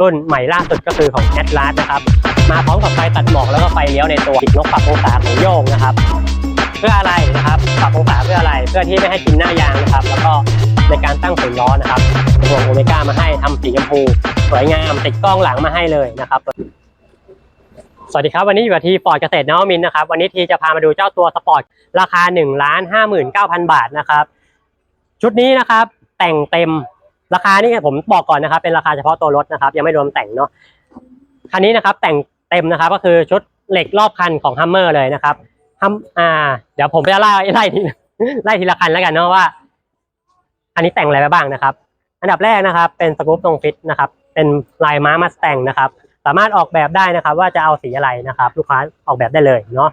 รุ่นใหม่ล่าสุดก็คือของ a t l a s นะครับ มาพร้อมกับไฟตัดหมอกแล้วก็ไฟเลี้ยวในตัวติดนกปรับองศาของโยงนะครับ เพื่ออะไรนะครับปรับองศาเพื่ออะไร เพื่อที่ไม่ให้กินหน้ายางนะครับ แล้วก็ในการตั้งศูนย์ล้อนะครับห่วงโอเมก้ามาให้ทำสีชมพูสวยงามติดกล้องหลังมาให้เลยนะครับ สวัสดีครับวันนี้อยู่กับทีฟอร์ดเกษตรนวมินนะครับ วันนี้ทีจะพามาดูเจ้าตัวสปอร์ตราคา1นึ่งล้านห้าหมื่นเก้าพันบาทนะครับ ชุดนี้นะครับแต่งเต็ม ราคานี่ผมบอกก่อนนะครับ เป็นราคาเฉพาะตัวรถนะครับ ยังไม่รวมแต่งเนาะคันนี้นะครับแต่งเต็มนะครับ ก็คือชุดเหล็กรอบคันของฮัมเมอร์เลยนะครับฮัมอ่า เดี๋ยวผมจะไล่ไล่ทีไล่ทีละคันแล้วกันเนาะว่า อันนี้แต่งอะไรไปบ้างนะครับ อันดับแรกนะครับ เป็นสกู๊ปตรงฟิตนะครับ เป็นลายม้ามาสแต่งนะครับ สามารถออกแบบได้นะครับ ว่าจะเอาสีอะไรนะครับ ลูกค้าออกแบบได้เลยเนาะ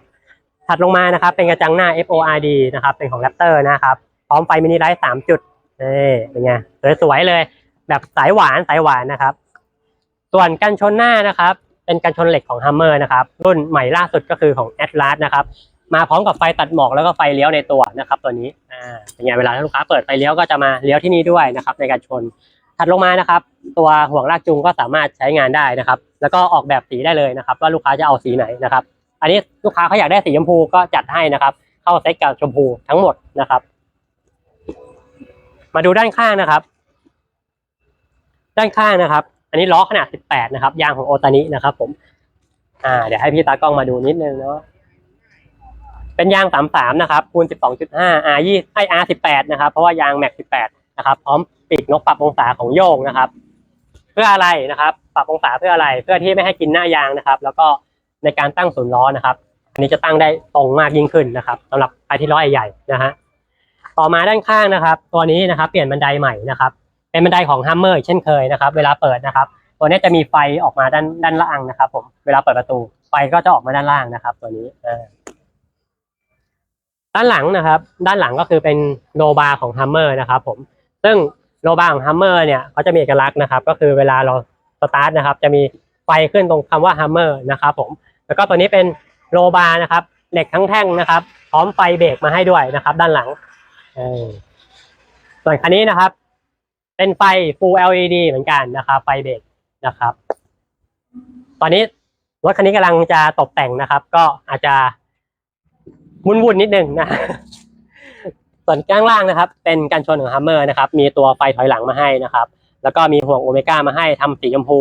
ถัดลงมานะครับ เป็นกระจังหน้า FORD นะครับ เป็นของ Raptor นะครับพร้อมไฟมินิไลท์สามจุด นี่เป็นไงสวยๆเลย แบบสายหวานสายหวานนะครับ ส่วนกันชนหน้านะครับ เป็นกันชนเหล็กของ Hummer นะครับ รุ่นใหม่ล่าสุดก็คือของ Atlas นะครับ มาพร้อมกับไฟตัดหมอกแล้วก็ไฟเลี้ยวในตัวนะครับ ตัวนี้อ่าเป็นไงเวลาลูกค้าเปิดไฟเลี้ยวก็จะมาเลี้ยวที่นี่ด้วยนะครับ ในการชนถัดลงมานะครับ ตัวห่วงลากจูงก็สามารถใช้งานได้นะครับ แล้วก็ออกแบบสีได้เลยนะครับ ว่าลูกค้าจะเอาสีไหนนะครับ อันนี้ลูกค้าเขาอยากได้สีชมพูก็จัดให้นะครับ เข้าเซ็ตกับชมพูทั้งหมดนะครับ มาดูด้านข้างนะครับ ด้านข้างนะครับ อันนี้ล้อขนาด 18 นะครับ ยางของโอตานินะครับ ผม อ่า เดี๋ยวให้พี่ตากล้องมาดูนิดนึงเนาะเป็นยาง 33 นะครับคูณ 12.5 R 20ให้ R 18 นะครับ เพราะว่ายางแม็ก18 นะครับ พร้อมปีกนกปรับองศาของโยงนะครับ เพื่ออะไรนะครับ ปรับองศาเพื่ออะไร เพื่อที่ไม่ให้กินหน้ายางนะครับ แล้วก็ในการตั้งศูนย์ล้อนะครับ อันนี้จะตั้งได้ตรงมากยิ่งขึ้นนะครับสำหรับใครที่ล้อใหญ่ๆนะฮะ ต่อมาด้านข้างนะครับ ตัวนี้นะครับเปลี่ยนบันไดใหม่นะครับ เป็นบันไดของฮัมเมอร์เช่นเคยนะครับ เวลาเปิดนะครับ ตัวนี้จะมีไฟออกมาด้านด้านล่างนะครับ ผมเวลาเปิดประตู ไฟก็จะออกมาด้านล่างนะครับ ตัวนี้ด้านหลังนะครับ ด้านหลังก็คือเป็นโลบาร์ของฮัมเมอร์นะครับ ผมซึ่งโลบาร์ของฮัมเมอร์เนี่ยเขาจะมีเอกลักษณ์นะครับ ก็คือเวลาเราสตาร์ทนะครับ จะมีไฟขึ้นตรงคำว่าฮัมเมอร์นะครับ ผม แล้วก็ตัวนี้เป็นโลบาร์นะครับเหล็กทั้งแท่งนะครับ พร้อมไฟเบรกมาให้ด้วยนะครับ ด้านหลัง ส่วนคันนี้นะครับ เป็นไฟ Full LED เหมือนกันนะครับ ไฟเบรกนะครับ ตอนนี้รถคันนี้กำลังจะตกแต่งนะครับ ก็อาจจะวุ่นๆนิดนึงนะ ส่วนข้างล่างนะครับ เป็นกันชนของฮัมเมอร์นะครับ มีตัวไฟถอยหลังมาให้นะครับ แล้วก็มีห่วงโอเมก้ามาให้ทำสีชมพู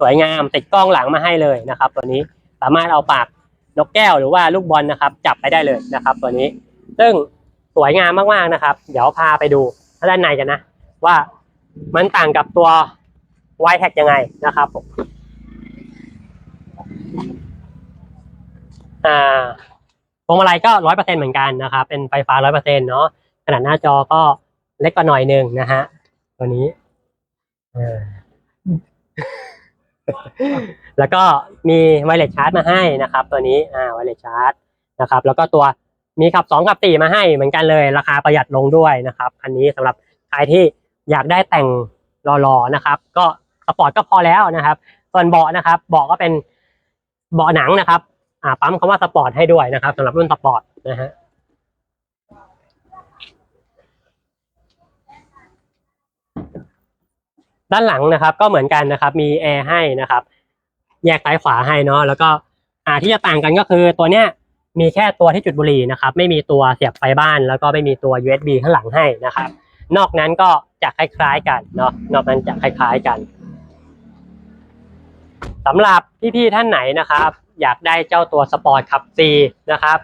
สวยงามติดกล้องหลังมาให้เลยนะครับ ตัวนี้สามารถเอาปากนกแก้วหรือว่าลูกบอลนะครับ จับไปได้เลยนะครับ ตัวนี้ ซึ่ง สวยงามมากๆนะครับ เดี๋ยวพาไปดูด้านในกันนะ ว่ามันต่างกับตัวไวแท็กยังไงนะครับผมอ่าพวงมาลัยก็ร้อยเปอร์เซ็นเหมือนกันนะครับ เป็นไฟฟ้าร้อยเปอร์เซ็นเนาะขนาดหน้าจอก็เล็กกว่าหน่อยหนึ่งนะฮะตัวนี้แล้วก็มีไวเลสชาร์จมาให้นะครับ ตัวนี้อ่าไวเลสชาร์จนะครับ แล้วก็ตัว มีขับสองขับสี่มาให้เหมือนกันเลย ราคาประหยัดลงด้วยนะครับอันนี้สำหรับใครที่อยากได้แต่งรอๆนะครับ ก็สปอร์ตก็พอแล้วนะครับ ส่วนเบาะนะครับเบาะก็เป็นเบาะหนังนะครับอ่าปั๊มคำว่าสปอร์ตให้ด้วยนะครับสำหรับรุ่นสปอร์ตนะฮะด้านหลังนะครับ ก็เหมือนกันนะครับ มีแอร์ให้นะครับ แยกซ้ายขวาให้เนาะแล้วก็อ่าที่จะต่างกันก็คือตัวเนี้ย มีแค่ตัวที่จุดบุหรี่นะครับ ไม่มีตัวเสียบไฟบ้าน แล้วก็ไม่มีตัว USB ข้างหลังให้นะครับ นอกนั้นก็จะคล้ายๆกันเนาะนอกนั้นจะคล้ายๆกันสำหรับพี่ๆท่านไหนนะครับ อยากได้เจ้าตัวสปอร์ตขับ C นะครับ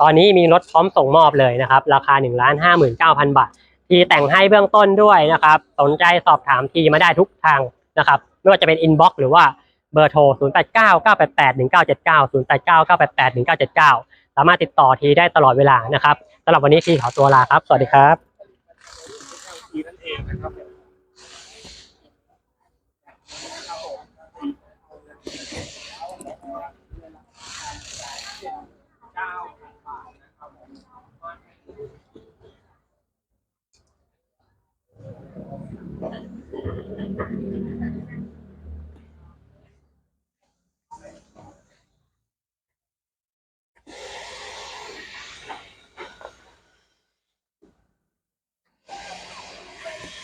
ตอนนี้มีรถพร้อมส่งมอบเลยนะครับ ราคา1นึ่งล้านห้าหมื่นเก้าพันบาท ทีแต่งให้เบื้องต้นด้วยนะครับ สนใจสอบถามทีมาได้ทุกทางนะครับ ไม่ว่าจะเป็นอินบ็อกซ์หรือว่า เบอร์โทร 0 8 9 9 8 8 1 9 7 9 0 8 9 9 8 8 1 9 7 9 สามารถติดต่อทีได้ตลอดเวลานะครับสำหรับวันนี้ทีขอตัวลาครับ สวัสดีครับนั่นเองนครับ